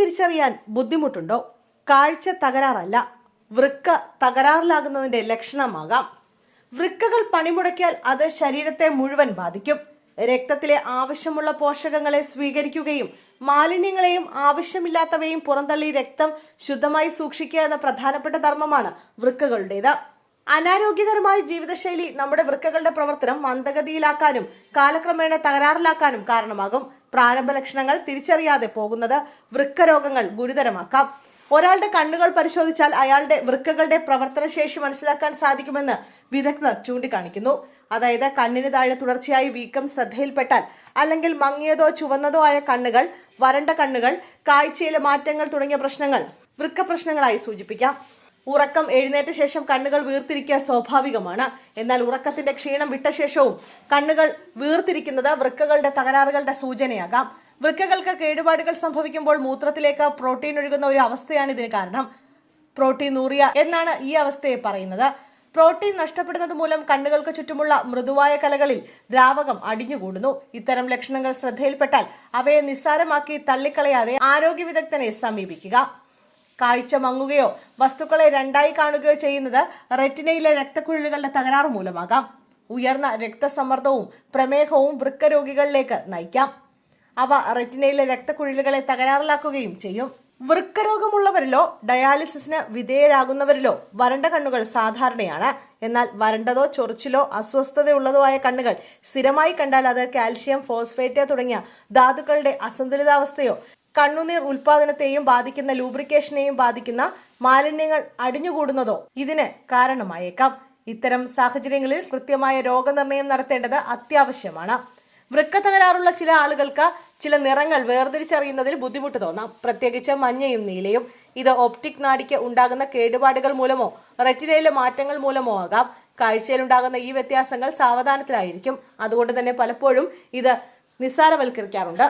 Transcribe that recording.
തിരിച്ചറിയാൻ ബുദ്ധിമുട്ടുണ്ടോ? കാഴ്ച തകരാറല്ല വൃക്ക തകരാറിലാകുന്നതിന്റെ ലക്ഷണമാകാം. വൃക്കകൾ പണിമുടക്കിയാൽ അത് ശരീരത്തെ മുഴുവൻ ബാധിക്കും. രക്തത്തിലെ ആവശ്യമുള്ള പോഷകങ്ങളെ സ്വീകരിക്കുകയും മാലിന്യങ്ങളെയും ആവശ്യമില്ലാത്തവയും പുറന്തള്ളി രക്തം ശുദ്ധമായി സൂക്ഷിക്കുക എന്ന പ്രധാനപ്പെട്ട ധർമ്മമാണ് വൃക്കകളുടേത്. അനാരോഗ്യകരമായ ജീവിതശൈലി നമ്മുടെ വൃക്കകളുടെ പ്രവർത്തനം മന്ദഗതിയിലാക്കാനും കാലക്രമേണ തകരാറിലാക്കാനും കാരണമാകും. പ്രാരംഭ ലക്ഷണങ്ങൾ തിരിച്ചറിയാതെ പോകുന്നത് വൃക്കരോഗങ്ങൾ ഗുരുതരമാക്കാം. ഒരാളുടെ കണ്ണുകൾ പരിശോധിച്ചാൽ അയാളുടെ വൃക്കകളുടെ പ്രവർത്തനശേഷി മനസ്സിലാക്കാൻ സാധിക്കുമെന്ന് വിദഗ്ധർ ചൂണ്ടിക്കാണിക്കുന്നു. അതായത് കണ്ണിന് താഴെ തുടർച്ചയായി വീക്കം ശ്രദ്ധയിൽപ്പെട്ടാൽ അല്ലെങ്കിൽ മങ്ങിയതോ ചുവന്നതോ ആയ കണ്ണുകൾ വരണ്ട കണ്ണുകൾ കാഴ്ചയിലെ മാറ്റങ്ങൾ തുടങ്ങിയ പ്രശ്നങ്ങൾ വൃക്ക പ്രശ്നങ്ങളായി സൂചിപ്പിക്കാം. ഉറക്കം എഴുന്നേറ്റ ശേഷം കണ്ണുകൾ വീർത്തിരിക്കുക സ്വാഭാവികമാണ്. എന്നാൽ ഉറക്കത്തിന്റെ ക്ഷീണം വിട്ട ശേഷവും കണ്ണുകൾ വീർത്തിരിക്കുന്നത് വൃക്കകളുടെ തകരാറുകളുടെ സൂചനയാകാം. വൃക്കകൾക്ക് കേടുപാടുകൾ സംഭവിക്കുമ്പോൾ മൂത്രത്തിലേക്ക് പ്രോട്ടീൻ ഒഴുകുന്ന ഒരു അവസ്ഥയാണ് ഇതിന് കാരണം. പ്രോട്ടീൻ നൂറിയ എന്നാണ് ഈ അവസ്ഥയെ പറയുന്നത്. പ്രോട്ടീൻ നഷ്ടപ്പെടുന്നത് മൂലം കണ്ണുകൾക്ക് ചുറ്റുമുള്ള മൃദുവായ കലകളിൽ ദ്രാവകം അടിഞ്ഞുകൂടുന്നു. ഇത്തരം ലക്ഷണങ്ങൾ ശ്രദ്ധയിൽപ്പെട്ടാൽ അവയെ നിസ്സാരമാക്കി തള്ളിക്കളയാതെ ആരോഗ്യ വിദഗ്ധനെ സമീപിക്കുക. കാഴ്ച മങ്ങുകയോ വസ്തുക്കളെ രണ്ടായി കാണുകയോ ചെയ്യുന്നത് റെറ്റിനയിലെ രക്തക്കുഴലുകളുടെ തകരാറ് മൂലമാകാം. ഉയർന്ന രക്തസമ്മർദ്ദവും പ്രമേഹവും വൃക്കരോഗികളിലേക്ക് നയിക്കാം. അവ റെറ്റിനയിലെ രക്തക്കുഴലുകളെ തകരാറിലാക്കുകയും ചെയ്യും. വൃക്കരോഗമുള്ളവരിലോ ഡയാലിസിസിന് വിധേയരാകുന്നവരിലോ വരണ്ട കണ്ണുകൾ സാധാരണയാണ്. എന്നാൽ വരണ്ടതോ ചൊറിച്ചിലോ അസ്വസ്ഥതയുള്ളതോ ആയ കണ്ണുകൾ സ്ഥിരമായി കണ്ടാൽ അത് കാൽഷ്യം ഫോസ്ഫേറ്റ് തുടങ്ങിയ ധാതുക്കളുടെ അസന്തുലിതാവസ്ഥയോ കണ്ണുനീർ ഉൽപാദനത്തെയും ബാധിക്കുന്ന ലൂബ്രിക്കേഷനെയും ബാധിക്കുന്ന മാലിന്യങ്ങൾ അടിഞ്ഞുകൂടുന്നതോ ഇതിന് കാരണമായേക്കാം. ഇത്തരം സാഹചര്യങ്ങളിൽ കൃത്യമായ രോഗനിർണയം നടത്തേണ്ടത് അത്യാവശ്യമാണ്. വൃക്ക തകരാറുള്ള ചില ആളുകൾക്ക് ചില നിറങ്ങൾ വേർതിരിച്ചറിയുന്നതിൽ ബുദ്ധിമുട്ട് തോന്നാം. പ്രത്യേകിച്ച് മഞ്ഞയും നീലയും. ഇത് ഒപ്റ്റിക് നാടിക്ക് ഉണ്ടാകുന്ന കേടുപാടുകൾ മൂലമോ റെറ്റിനയിലെ മാറ്റങ്ങൾ മൂലമോ ആകാം. കാഴ്ചയിലുണ്ടാകുന്ന ഈ വ്യത്യാസങ്ങൾ സാവധാനത്തിലായിരിക്കും. അതുകൊണ്ട് തന്നെ പലപ്പോഴും ഇത് നിസ്സാരവൽക്കരിക്കാറുണ്ട്.